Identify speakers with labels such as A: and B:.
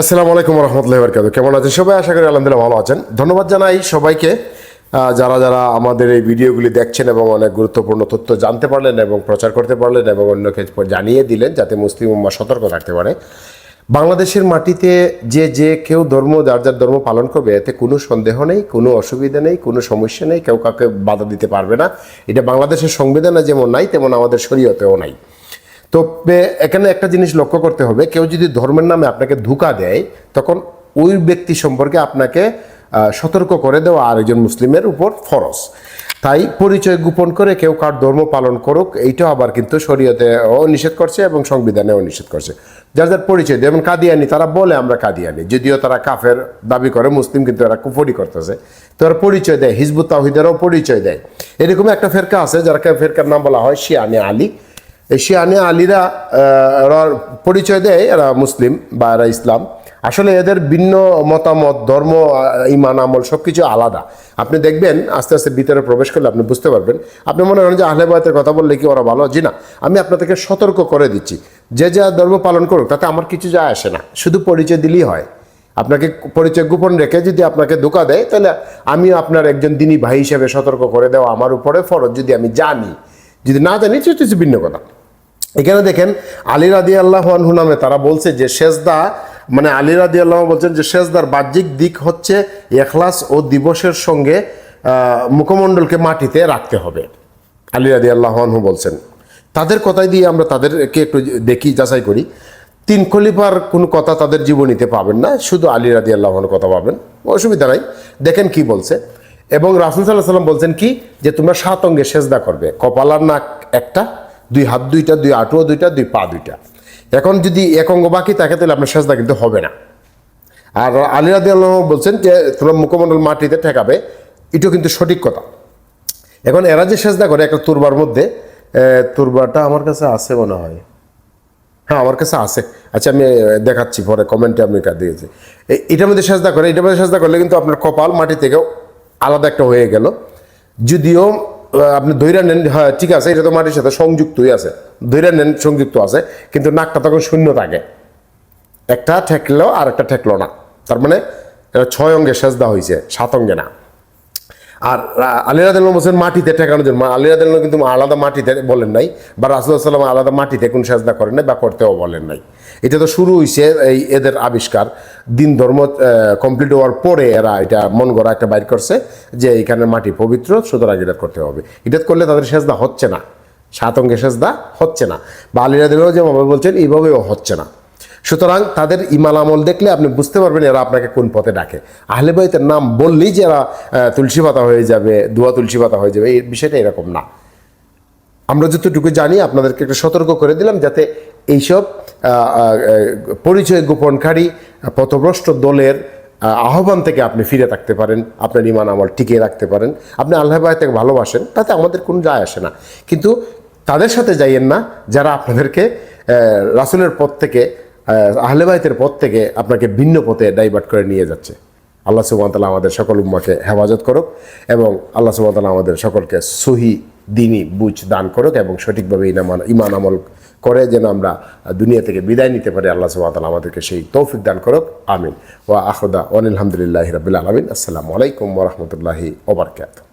A: আসসালামু আলাইকুম রহমতুল্লাহ বরকাত কেমন আছেন সবাই? আশা করি আলহামদুলিল্লাহ ভালো আছেন। ধন্যবাদ জানাই সবাইকে যারা যারা আমাদের এই ভিডিওগুলি দেখছেন এবং অনেক গুরুত্বপূর্ণ তথ্য জানতে পারলেন এবং প্রচার করতে পারলেন এবং অন্যকে জানিয়ে দিলেন যাতে মুসলিম উম্মা সতর্ক থাকতে পারে। বাংলাদেশের মাটিতে যে যে কেউ ধর্ম, যার যার ধর্ম পালন করবে, এতে কোনো সন্দেহ নেই, কোনো অসুবিধা নেই, কোনো সমস্যা নেই, কেউ কাউকে বাধা দিতে পারবে না। এটা বাংলাদেশের সংবিধানে যেমন নাই, তেমন আমাদের শরীয়তেও নাই। তো এখানে একটা জিনিস লক্ষ্য করতে হবে, কেউ যদি ধর্মের নামে আপনাকে ধোকা দেয়, তখন ওই ব্যক্তি সম্পর্কে আপনাকে সতর্ক করে দেওয়া আরেকজন মুসলিমের উপর ফরজ। তাই পরিচয় গোপন করে কেউ কার ধর্ম পালন করুক, এইটাও আবার কিন্তু শরীয়তেও নিষেধ করছে এবং সংবিধানেও নিষেধ করছে। যার যার পরিচয়, যেমন কাদিয়ানি, তারা বলে আমরা কাদিয়ানি, যদিও তারা কাফের দাবি করে, মুসলিম কিন্তু এরা কুফরি করতেছে। তো এরা পরিচয় দেয়, হিজবুত তাহিদেরও পরিচয় দেয়। এরকম একটা ফেরকা আছে যার ফেরকার নাম বলা হয় শিয়ানি আলী। শিয়ানি আলীরা পরিচয় দেয়, এরা মুসলিম বা এরা ইসলাম। আসলে এদের ভিন্ন মতামত, ধর্ম ইমান, আমল সব কিছু আলাদা। আপনি দেখবেন, আস্তে আস্তে ভিতরে প্রবেশ করলে আপনি বুঝতে পারবেন। আপনি মনে করেন যে আহলে বায়তের কথা বললে কি ওরা ভালো? জি না। আমি আপনাদেরকে সতর্ক করে দিচ্ছি। যে যা ধর্ম পালন করুক, তাতে আমার কিছু যায় আসে না। শুধু পরিচয় দিলেই হয়। আপনাকে পরিচয় গোপন রেখে যদি আপনাকে ধোকা দেয়, তাহলে আমি আপনার একজন দিনী ভাই হিসেবে সতর্ক করে দেওয়া আমার উপরে ফরজ, যদি আমি জানি। যদি না জানি, সেটা হচ্ছে ভিন্ন কথা। এখানে দেখেন আলী রাদি আল্লাহ নামে তারা বলছে যে সেজদা মানে আলী রাদি আল্লাহ বলছেন যে সেজদার বাহ্যিক দিক হচ্ছে এখলাস ও দিবসের সঙ্গে মুখমণ্ডলকে মাটিতে রাখতে হবে। আলী রাদি আল্লাহ বলছেন। তাদের কথাই দিয়ে আমরা তাদেরকে একটু দেখি, যাচাই করি। তিন খলিফার কোনো কথা তাদের জীবনীতে পাবেন না, শুধু আলী রাদি আল্লাহর কথা পাবেন। অসুবিধা নাই। দেখেন কি বলছে। এবং রাসুল সাল্লাহ সাল্লাম বলছেন কি? যে তোমরা সাত অঙ্গে সেজদা করবে। কপালার নাক একটা দুই হাত দুইটা দুই আটুয়া দুইটা দুই পা দুইটা। এখন যদি এক অঙ্গ বাকি থাকে তাহলে আপনার সেজদা কিন্তু হবে না। আর আলী রাদি আল্লাহ বলছেন যে তোমরা মুখমণ্ডল মাটিতে ঠেকাবে এটাও কিন্তু সঠিক কথা। এখন এরা যে সেজদা করে একটা তুরবার মধ্যে এ, তুরবাটা আমার কাছে আছে মনে হয়। হ্যাঁ আমার কাছে আছে। আচ্ছা আমি দেখাচ্ছি পরে কমেন্টে আমি কা দিয়েছি। এটার মধ্যে সাজদা করে এটার মধ্যে সাজদা করলে কিন্তু আপনার কপাল মাটি থেকেও আলাদা একটা হয়ে গেল। যদিও আপনি ধৈর্য নেন হ্যাঁ ঠিক আছে, এটা তো মাটির সাথে সংযুক্তই আছে। ধৈর্য নেন, সংযুক্ত আছে, কিন্তু নাকটা তখন শূন্য থাকে। একটা ঠেকলো আর একটা ঠেকলো না। তার মানে ছয় অঙ্গে সেজদা হয়েছে সাত অঙ্গে না। আর আলিরা দিল বলছেন মাটিতে ঠেকানোর জন্য। আলিরা দিল কিন্তু আলাদা মাটিতে বলেন নাই, বা রাসুল্লাহাম আলাদা মাটিতে কোন সাজদা করেন নাই বা করতেও বলেন নাই। এটা তো শুরু হয়েছে এই এদের আবিষ্কার, দিন ধর্ম কমপ্লিট হওয়ার পরে এরা এটা মন গড়া একটা বাইর করছে, যে এখানে মাটি পবিত্র, সুতরাং এটা করতে হবে। এটা করলে তাদের সেজদা হচ্ছে না, সাত অঙ্গে সেজদা হচ্ছে না। বা আলিরা দিলেও যেভাবে বলছেন, এইভাবেও হচ্ছে না। সুতরাং তাদের ইমান আমল দেখলে আপনি বুঝতে পারবেন এরা আপনাকে কোন পথে ডাকে। আহলে বাইতের নাম বললেই যে এরা তুলসী পাতা হয়ে যাবে দুয়া তুলসী পাতা হয়ে যাবে, এই বিষয়টা এরকম না। আমরা যতটুকু জানি, আপনাদেরকে একটু সতর্ক করে দিলাম যাতে এইসব পরিচয় গোপনকারী, পথভ্রষ্ট দলের আহ্বান থেকে আপনি ফিরে থাকতে পারেন, আপনার ইমান আমল টিকিয়ে রাখতে পারেন। আপনি আল্লাহ বাইতে ভালোবাসেন, তাতে আমাদের কোনো যায় আসে না। কিন্তু তাদের সাথে যাইয়েন না, যারা আপনাদেরকে রাসূলের পথ থেকে আহ, আহলে বাইতের পথ থেকে আপনাকে ভিন্ন পথে ডাইভার্ট করে নিয়ে যাচ্ছে। আল্লাহ সুবাহতাল্লাহ আমাদের সকল উম্মাকে হেফাজত করুক এবং আল্লাহ সুবাহতাল্লাহ আমাদের সকলকে সহি দিনই বুঝ দান করুক এবং সঠিকভাবে ইনামান ইমান আমল করে যেন আমরা দুনিয়া থেকে বিদায় নিতে পারি। আল্লাহ সুবাহতাল্লাহ আমাদেরকে সেই তৌফিক দান করুক। আমিন। ওয়া আখদা ওয়ান আলহামদুলিল্লাহ রবিল আলমিন। আসসালামু আলাইকুম ওরহমতুল্লাহি ওবরকাত